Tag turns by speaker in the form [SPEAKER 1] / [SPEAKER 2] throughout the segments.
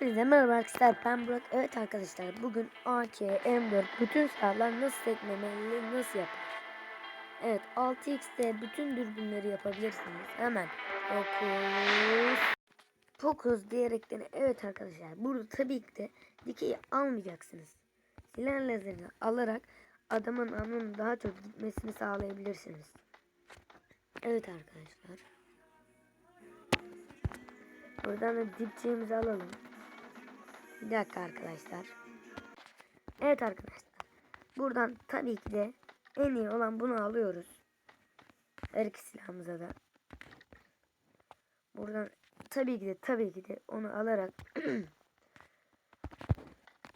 [SPEAKER 1] Hepinize merhaba arkadaşlar ben Burak. Evet arkadaşlar bugün AK, M4 bütün silahlar nasıl sekmemeli nasıl yapar? Evet 6x'te bütün dürbünleri yapabilirsiniz. Hemen Focus Focus diyerekten evet arkadaşlar burada tabii ki de dikeyi almayacaksınız. Silah lazerini alarak adamın alnının daha çok gitmesini sağlayabilirsiniz. Evet arkadaşlar. Buradan da dipçiğimizi alalım. Bir dakika arkadaşlar. Evet arkadaşlar. Buradan tabii ki de en iyi olan bunu alıyoruz. Her iki silahımıza da. Buradan tabii ki de tabii ki de onu alarak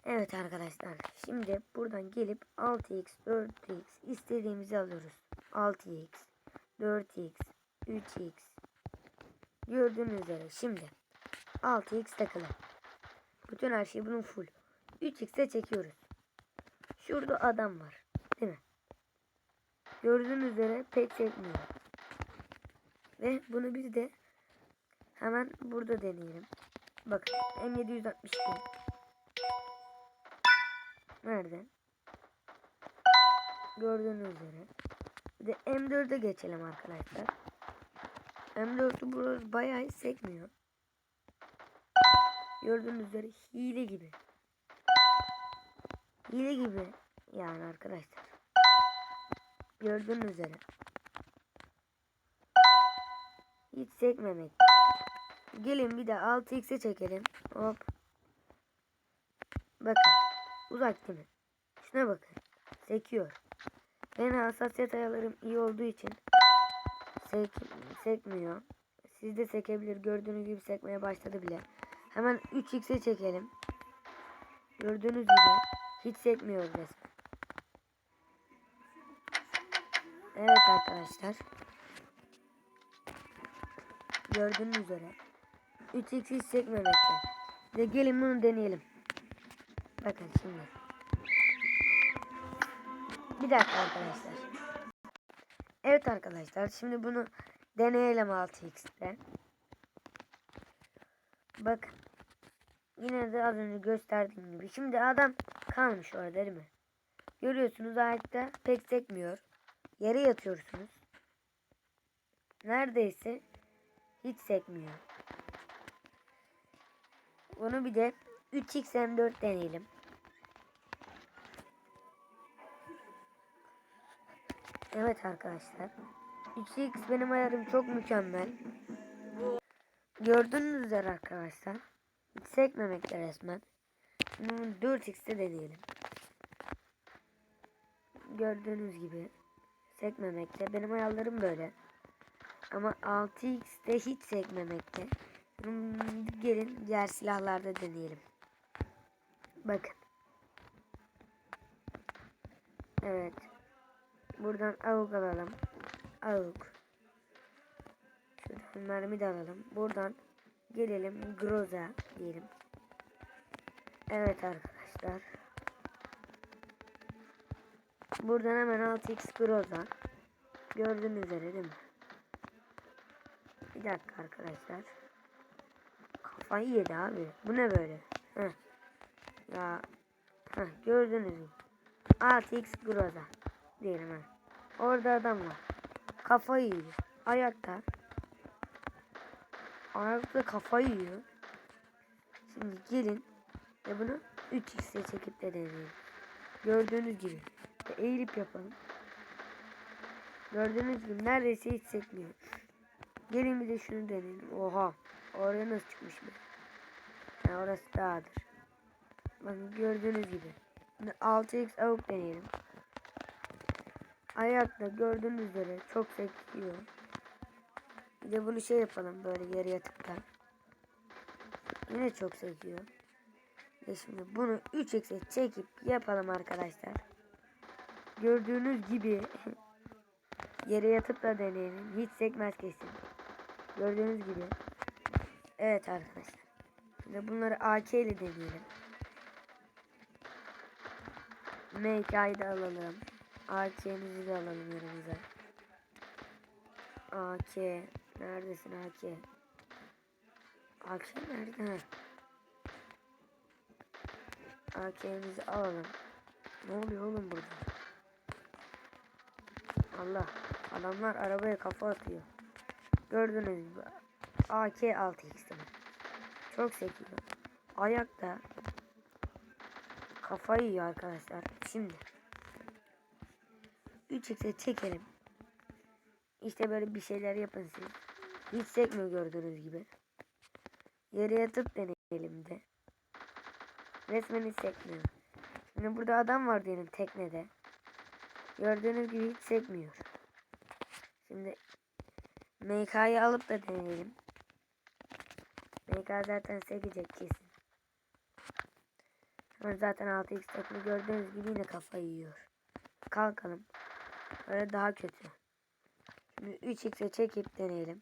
[SPEAKER 1] Evet arkadaşlar. Şimdi buradan gelip 6x, 4x istediğimizi alıyoruz. 6x, 4x, 3x, Gördüğünüz üzere şimdi 6x takılı. Bütün her şey bunun full. 3x'e çekiyoruz. Şurada adam var. Değil mi? Gördüğünüz üzere pek çekmiyor. Ve bunu bir de hemen burada deneyelim. Bakın M762. Nerede? Gördüğünüz üzere. Bir de M4'e geçelim arkadaşlar. M4'ü burası bayağı sekmiyor. Gördüğünüz üzere hile gibi. Hile gibi yani arkadaşlar. Gördüğünüz üzere. Hiç sekmemek. Gelin bir de 6x'e çekelim. Hop. Bakın. Uzak değil mi? Şuna bakın. Sekiyor. Ben hassasiyet ayarlarım iyi olduğu için sek, sekmiyor. Siz de sekebilir. Gördüğünüz gibi sekmeye başladı bile. Hemen 3x'e çekelim. Gördüğünüz gibi hiç sekmiyor resmen. Evet arkadaşlar. Gördüğünüz üzere 3x hiç sekmemekte. Ve gelin bunu deneyelim. Bakın şimdi. Bir dakika arkadaşlar. Evet arkadaşlar şimdi bunu deneyelim 6x'te. Bakın. Yine de az önce gösterdiğim gibi. Şimdi adam kalmış orada değil mi? Görüyorsunuz ayakta pek sekmiyor. Yere yatıyorsunuz. Neredeyse hiç sekmiyor. Bunu bir de 3xm4 deneyelim. Evet arkadaşlar. 3x benim ayarım çok mükemmel. Gördüğünüz üzere arkadaşlar. Hiç sekmemekte resmen. Şimdi bunu 4x'te deneyelim. Gördüğünüz gibi sekmemekte. Benim ayarlarım böyle. Ama 6x'te hiç sekmemekte. Gelin diğer silahlarda deneyelim. Bakın. Evet. Buradan avuk alalım. Avuk. Şuradan mermi de alalım. Buradan gelelim Groza diyelim. Evet arkadaşlar. Buradan hemen 6x Groza. Gördüğünüz üzere değil mi? Bir dakika arkadaşlar. Kafayı yedi abi. Bu ne böyle? Heh. Ya. Heh, gördünüz mü? 6x Groza diyelim ha. Orada adam var. Kafayı yiyor. Ayakta. Ayakta kafayı yiyor. Şimdi gelin ve bunu 3x'e çekip de deneyelim. Gördüğünüz gibi. Ve eğilip yapalım. Gördüğünüz gibi neredeyse hiç sekmiyor. Gelin bir de şunu deneyelim. Oha. Oraya nasıl çıkmış be? Yani orası dağdır. Bakın gördüğünüz gibi. Şimdi 6x avuk deneyelim. Ayakta gördüğünüz üzere çok sekiyor. Bir de bunu şey yapalım böyle yarı yatıkta. Yine çok sekiyor. Ve şimdi bunu 3x'e çekip yapalım arkadaşlar. Gördüğünüz gibi yere yatıp da deneyelim. Hiç sekmez kesin. Gördüğünüz gibi. Evet arkadaşlar. Şimdi bunları AK ile deneyelim. MK'yı da alalım. AK'mizi de alalım yanımıza. AK. Neredesin AK? AK nerede? Ha. AK'mizi alalım. Ne oluyor oğlum burada? Allah. Adamlar arabaya kafa atıyor. Gördünüz mü? AK 6x Çok sekiyor. Ayakta kafayı yiyor arkadaşlar. Şimdi 3x'e çekelim. İşte böyle bir şeyler yapın siz. Hiç sekmiyor gördüğünüz gibi. Yere yatıp deneyelim de. Resmen hiç sekmiyor. Şimdi burada adam var diyelim teknede. Gördüğünüz gibi hiç sekmiyor. Şimdi MK'yı alıp da deneyelim. MK zaten sekecek kesin. Ama zaten 6x takımı gördüğünüz gibi yine kafayı yiyor. Kalkalım. Böyle daha kötü. Şimdi 3x'e çekip deneyelim.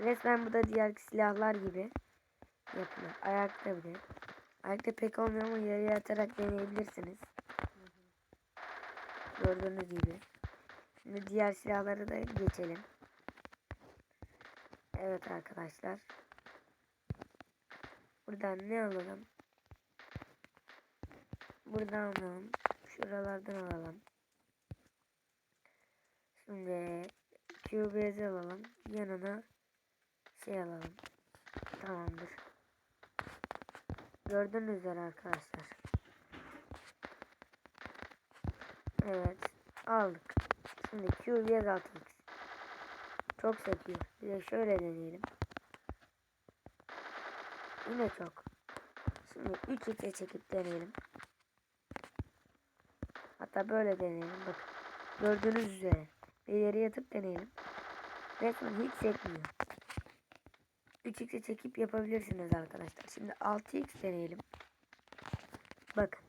[SPEAKER 1] Resmen bu da diğer silahlar gibi yapılır. Ayakta bile. Ayakta pek olmuyor ama yere yatarak deneyebilirsiniz. Gördüğünüz gibi. Şimdi diğer silahları da geçelim. Evet arkadaşlar. Buradan ne alalım? Buradan alalım. Şuralardan alalım. Şimdi QBZ alalım. Yanına şey alalım. Tamamdır. Gördüğünüz üzere arkadaşlar. Evet. Aldık. Şimdi QBZ 6x. Çok sekiyor. Bir de şöyle deneyelim. Yine çok. Şimdi 3x'e çekip deneyelim. Hatta böyle deneyelim. Bakın. Gördüğünüz üzere. Yere yatıp deneyelim. Resmen hiç sekmiyor. 3x'e çekip yapabilirsiniz arkadaşlar. Şimdi 6x deneyelim. Bakın.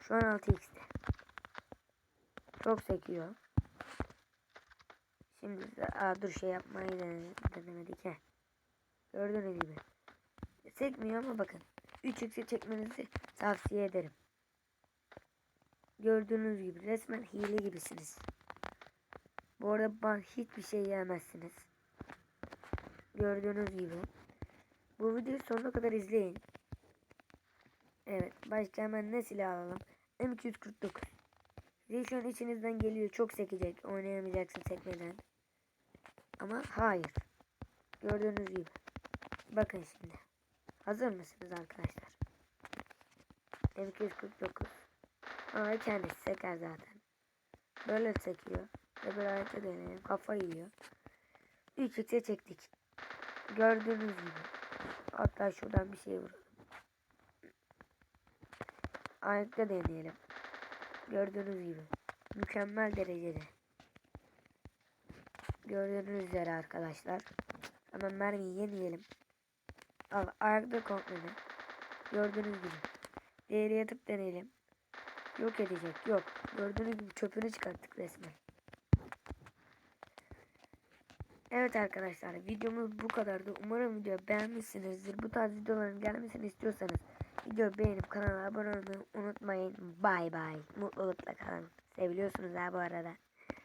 [SPEAKER 1] Şu an 6x'te. Çok sekiyor. Şimdi aa, dur şey yapmayı dene- denemedik he. Gördüğünüz gibi. Sekmiyor ama bakın. 3x'e çekmenizi tavsiye ederim. Gördüğünüz gibi resmen hile gibisiniz. Bu arada ben hiçbir şey yemezsiniz. Gördüğünüz gibi. Bu videoyu sonuna kadar izleyin. Evet. Başka hemen ne silah alalım? M249. Size şu an içinizden geliyor. Çok sekecek. Oynayamayacaksın sekmeden. Ama hayır. Gördüğünüz gibi. Bakın şimdi. Hazır mısınız arkadaşlar? M249. Ama kendisi seker zaten. Böyle sekiyor. Ve böyle harita deneyelim. Kafa yiyor. 3x'e çektik. Gördüğünüz gibi. Hatta şuradan bir şey vuralım. Ayakta deneyelim. Gördüğünüz gibi. Mükemmel derecede. Gördüğünüz üzere arkadaşlar. Hemen mermiyi yenileyelim. Al ayakta kontrolü. Gördüğünüz gibi. Değeri yatıp deneyelim. Yok edecek. Yok. Gördüğünüz gibi çöpünü çıkarttık resmen. Evet arkadaşlar videomuz bu kadardı. Umarım video beğenmişsinizdir. Bu tarz videoların gelmesini istiyorsanız video beğenip kanala abone olmayı unutmayın. Bay bay. Mutlulukla kalın. Seviliyorsunuz ha bu arada.